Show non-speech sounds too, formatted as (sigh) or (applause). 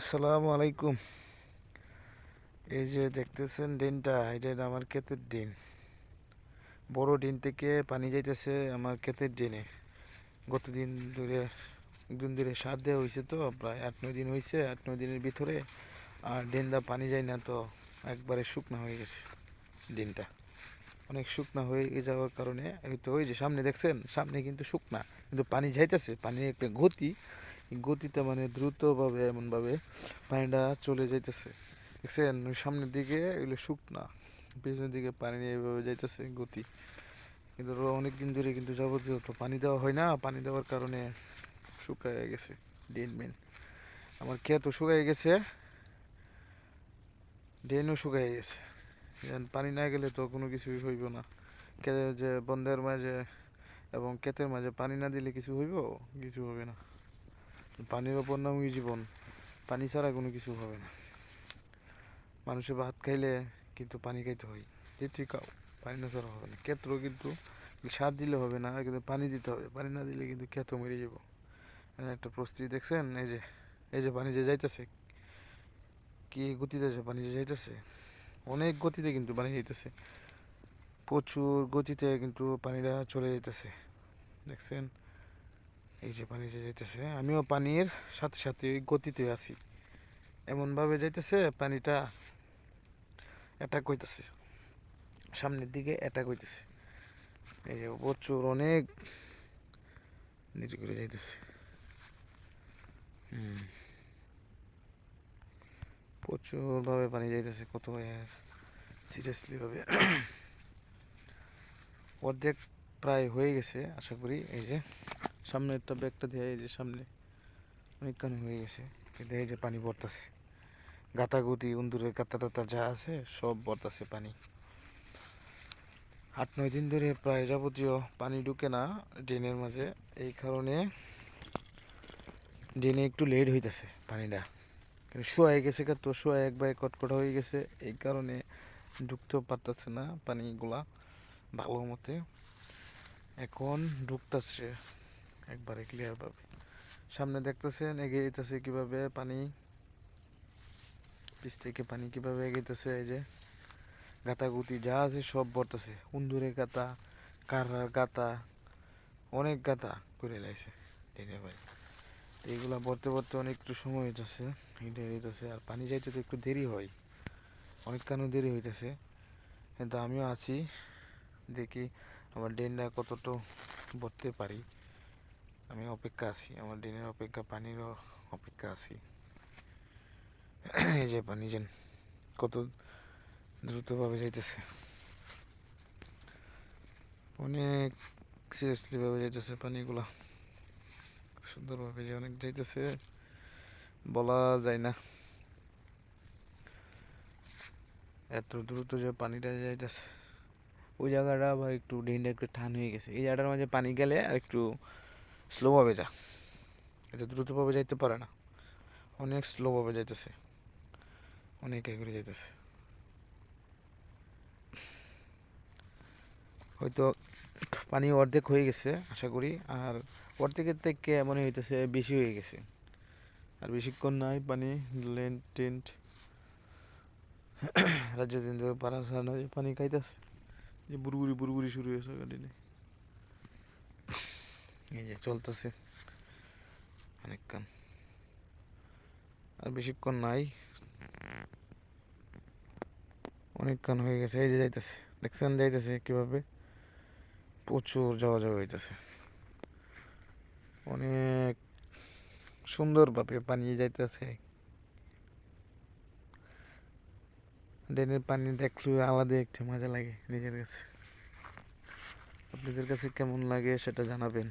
আসসালামু আলাইকুম। এই যে দেখতেছেন ডিনটা এটা আমার ক্ষেতের ডিন বড় ডিন থেকে পানি যাইতেছে আমার ক্ষেতের ডিনে গতদিন ধরে একদিন ধরে সার দেওয়া হয়েছে তো, প্রায় আট, নয় দিন হয়েছে আট, নয় দিনের ভিতরে আর ডিনটা পানি যায় না তো একবারে শুকনা হয়ে গেছে ডিনটা অনেক শুকনা হয়ে যাওয়ার কারণে, এই তো ওই যে সামনে দেখছেন, সামনে কিন্তু শুকনা, কিন্তু পানি যাইতেছে, পানির একটা গতি গতিটা মানে দ্রুতভাবে, এমনভাবে পানিটা চলে যাইতেছে। দেখছেন? সামনের দিকে এগুলো শুকনা, পেছনের দিকে পানি এইভাবে যাইতেছে গতি। কিন্তু অনেক দিন ধরে কিন্তু যাবতীয় তো পানি দেওয়া হয় না। পানি দেওয়ার কারণে শুকায় গেছে, ড্রেন মেন। আমার ক্ষেতও শুকায় গেছে, ড্রেনও শুকায় গেছে। পানি না গেলে তো কোনো কিছুই হইব না। ক্ষেতের যে বন্ধের মাঝে এবং ক্ষেতের মাঝে পানি না দিলে কিছু হইব? কিছু হবে না। পানির ওপর নামই জীবন পানি ছাড়া কোনো কিছু হবে না। মানুষে ভাত খাইলে কিন্তু পানি খাইতে হয়। যেতুই খাও পানি না ছাড়া হবে না। ক্ষেত্র কিন্তু সার দিলে হবে না, কিন্তু পানি দিতে হবে। পানি না দিলে কিন্তু ক্ষেত মরে যাব। একটা প্রস্তুতি দেখছেন? এই যে এই যে পানি যে যাইতেছে, কি গতিতে যে পানি যে যাইতেছে? অনেক গতিতে কিন্তু পানি যাইতেছে। প্রচুর গতিতে কিন্তু পানিটা চলে যাইতেছে। দেখছেন? এই যে পানি যে যাইতেছে, আমিও পানির সাথে সাথে গতিতে আছি। এমনভাবে যাইতেছে, পানিটা অ্যাটাক হইতেছে। সামনের দিকে অ্যাটাক হইতেছে। এই যে প্রচুর অনেক দেরি করে যাইতেছে। প্রচুরভাবে পানি যাইতেছে, কত সিরিয়াসলি ভাবে। (clears throat) অর্ধেক প্রায় হয়ে গেছে, আশা করি, এই যে। সামনেরটা ব্যাগটা দিয়ে এই যে সামনে অনেকখানি হয়ে গেছে। এই যে পানি পড়তেছে। গাতাগুতি, উন্দুরের গাতা টাতা যা আছে, সব পড়তেছে পানি। আট, নয় দিন ধরে প্রায় যাবতীয় পানি ঢুকে না ড্রেনের মাঝে। এই কারণে ড্রেনে একটু লেট হইতেছে পানিটা। শোয়াই গেছে তো শোয়া একবার কটকট হয়ে গেছে। এই কারণে ঢুকতেও পারতেছে না পানিগুলা ভালো মতে। এখন ঢুকতেছে। একবারে ক্লিয়ার ভাবে সামনে দেখতেছেন, এগিয়ে যেতেছে কীভাবে পানি, পিছ থেকে পানি কীভাবে এগিয়েতেছে এই যে গাতাগুতি যা আছে সব ভরতেছে। উন্দুরের গাতা কারার গাতা, অনেক গাতা করে লাইছে ডেনে ভাই এইগুলা ভরতে ভরতে অনেক একটু সময় হইতেছে এটা হইতেছে আর পানি যাইতে তো একটু দেরি হয় অনেক কেন দেরি হইতেছে। কিন্তু আমিও আছি, দেখি আমার ড্রেনটা কতটা ভরতে পারি। আমি অপেক্ষা আছি, আমার ড্রেনের অপেক্ষা, পানিরও অপেক্ষা আছি। এই যে পানি যেন কত দ্রুতভাবে যাইতেছে। অনেক সিরিয়াসলি ভাবে যাইতেছে পানিগুলা। সুন্দরভাবে যে অনেক যাইতেছে, বলা যায় না। এত দ্রুত যে পানিটা যাইতেছে। ওই জায়গাটা আবার একটু ড্রেনটা একটু টান হয়ে গেছে। এই জায়গাটার মাঝে পানি গেলে আর একটু স্লোভাবে যা। এত দ্রুতভাবে যাইতে পারে না। অনেক স্লোভাবে যাইতেছে। অনেক এগিয়ে যাইতেছে। হয়তো পানি অর্ধেক হয়ে গেছে, আশা করি। আর অর্ধেকের থেকে মনে হইতেছে বেশি হয়ে গেছে। আর বেশিক্ষণ নাই, পানি লেন্ট টেন্ট। রাজ্য দিন পানি খাইতেছে। যে বুড়গুড়ি বুড়গুড়ি শুরু হয়েছে গাড়িনে এই যে চলতেছে। অনেকক্ষণ। আর বেশিক্ষণ নাই। অনেকক্ষণ হয়ে গেছে। এই যে যাইতেছে। দেখছেন যাইতেছে কীভাবে? প্রচুর যাওয়া হইতেছে। অনেক সুন্দরভাবে পানি যাইতেছে। ড্রেনের পানি দেখলে আলাদা একটা মজা লাগে নিজের কাছে। আপনাদের কাছে কেমন লাগে সেটা জানাবেন।